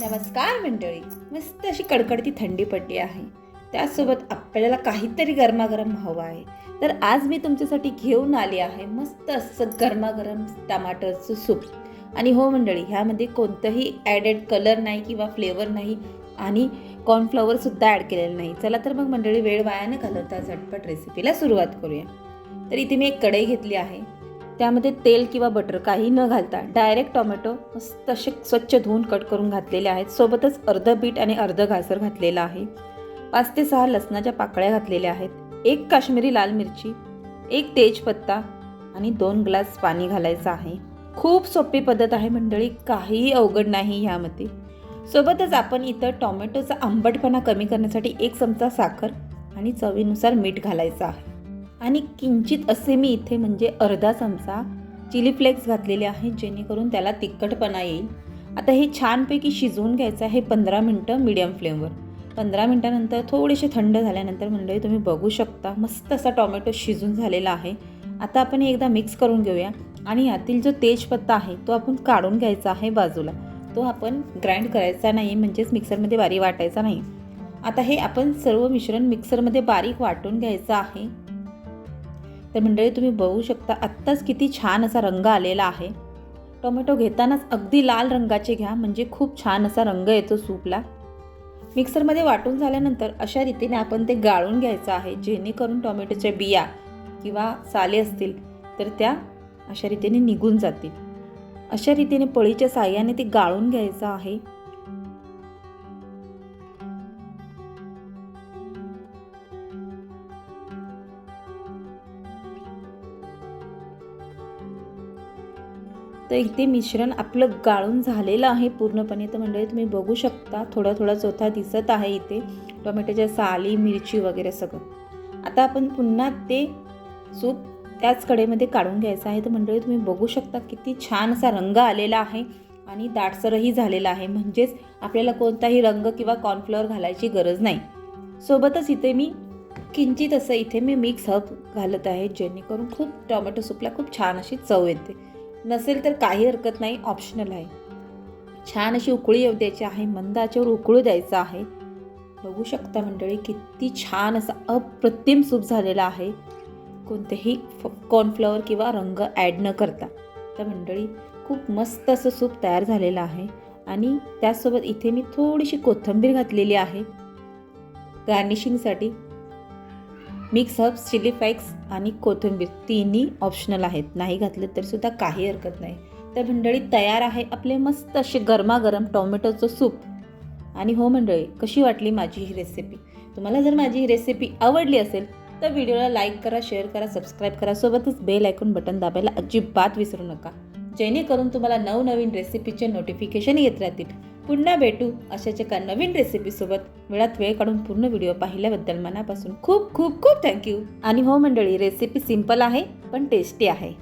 नमस्कार मंडळी. मस्त अशी कडकडती थंडी पडली आहे. त्याचसोबत आपल्याला काहीतरी गरमागरम हवं आहे. तर आज मी तुमच्यासाठी घेऊन आली आहे मस्त असं गरमागरम टमाटरचं सूप. आणि हो मंडळी ह्यामध्ये कोणतंही ॲडेड कलर नाही किंवा फ्लेवर नाही आणि कॉर्नफ्लॉवरसुद्धा ॲड केलेलं नाही. चला तर मग मंडळी वेळ वाया न घालवता झटपट रेसिपीला सुरुवात करूया. तर इथे मी एक कढई घेतली आहे. त्यामध्ये तेल किंवा बटर काही न घालता डायरेक्ट टोमॅटो मस्त असे स्वच्छ धुवून कट करून घातलेले आहेत. सोबतच अर्ध बीट आणि अर्ध गाजर घातलेलं आहे. पाच ते सहा लसणाच्या पाकळ्या घातलेल्या आहेत. एक काश्मीरी लाल मिरची एक तेजपत्ता आणि दोन ग्लास पाणी घालायचं आहे. खूप सोपी पद्धत आहे मंडळी काहीही अवघड नाही ह्यामध्ये सोबतच आपण इथं टोमॅटोचा आंबटपणा कमी करण्यासाठी एक चमचा साखर आणि चवीनुसार मीठ घालायचं आहे. आणि किंचित असे मी इथे म्हणजे अर्धा चमचा चिली फ्लेक्स घातलेले आहे जेणेकरून त्याला तिखटपणा येईल. आता हे छानपैकी शिजवून घ्यायचं आहे पंधरा मिनटं मीडियम फ्लेमवर पंधरा मिनटानंतर थोडेसे थंड झाल्यानंतर मंडळी तुम्ही बघू शकता मस्त असा टॉमॅटो शिजून झालेला आहे. आता आपण हे एकदा मिक्स करून घेऊया. आणि यातील जो तेजपत्ता आहे तो आपण काढून घ्यायचा आहे बाजूला. तो आपण ग्राइंड करायचा नाही म्हणजेच मिक्सरमध्ये बारीक वाटायचा नाही. आता हे आपण सर्व मिश्रण मिक्सरमध्ये बारीक वाटून घ्यायचं आहे. तर मंडळी तुम्ही बघू शकता आत्ताच किती छान असा रंग आलेला आहे. टोमॅटो घेतानाच अगदी लाल रंगाचे घ्या म्हणजे खूप छान असा रंग येतो सूपला. मिक्सरमध्ये वाटून झाल्यानंतर अशा रीतीने आपण ते गाळून घ्यायचं आहे जेणेकरून टोमॅटोच्या बिया किंवा साले असतील तर त्या अशा रीतीने निघून जातील. अशा रीतीने पळीच्या साह्याने ते गाळून घ्यायचं आहे. तर इथे मिश्रण आपलं गाळून झालेलं आहे पूर्णपणे. तर म्हणजे तुम्ही बघू शकता थोडा थोडा चोथा दिसत आहे इथे. टोमॅटोच्या साली मिरची वगैरे सगळं. आता आपण पुन्हा ते सूप त्याच कडेमध्ये काढून घ्यायचं आहे. तर मंडळी तुम्ही बघू शकता किती छान असा रंग आलेला आहे आणि दाटसरही झालेला आहे. म्हणजेच आपल्याला कोणताही रंग किंवा कॉर्नफ्लॉवर घालायची गरज नाही. सोबतच इथे मी किंचित असं इथे मी मिक्स हब घालत आहे जेणेकरून खूप टोमॅटो सूपला खूप छान अशी चव येते. नसेल तर काही हरकत नाही ऑप्शनल आहे. छान अशी उकळी येऊ द्यायची आहे मंदाच्यावर उकळू द्यायचं आहे. बघू शकता मंडळी किती छान असा अप्रतिम सूप झालेला आहे. कोणतेही फ कॉर्नफ्लॉवर किंवा रंग ॲड न करता. तर मंडळी खूप मस्त असं सूप तयार झालेलं आहे. आणि त्याचसोबत इथे मी थोडीशी कोथिंबीर घातलेली आहे. गार्निशिंगसाठी मिक्स हर्ब्स चिली फ्लेक्स आणि कोथिंबीर तिन्ही ऑप्शनल आहेत. नाही घातले तर सुद्धा काही हरकत नाही. तर मंडळी तयार आहे आपले मस्त असे गरमागरम टोमॅटोचं सूप. आणि हो मंडळी कशी वाटली माझी ही रेसिपी तुम्हाला जर माझी ही रेसिपी आवडली असेल तर व्हिडिओला लाईक करा शेअर करा सबस्क्राईब करा. सोबतच बेल ऐकून बटन दाबायला अजिबात विसरू नका. जेणेकरून तुम्हाला नवनवीन रेसिपीचे नोटिफिकेशन येत राहतील. पुन्हा भेटू अशाच एका नवीन रेसिपीसोबत वेळात वेळ काढून पूर्ण व्हिडिओ पाहिल्याबद्दल मनापासून खूप खूप खूप थँक्यू. आणि हो मंडळी रेसिपी सिंपल आहे पण टेस्टी आहे.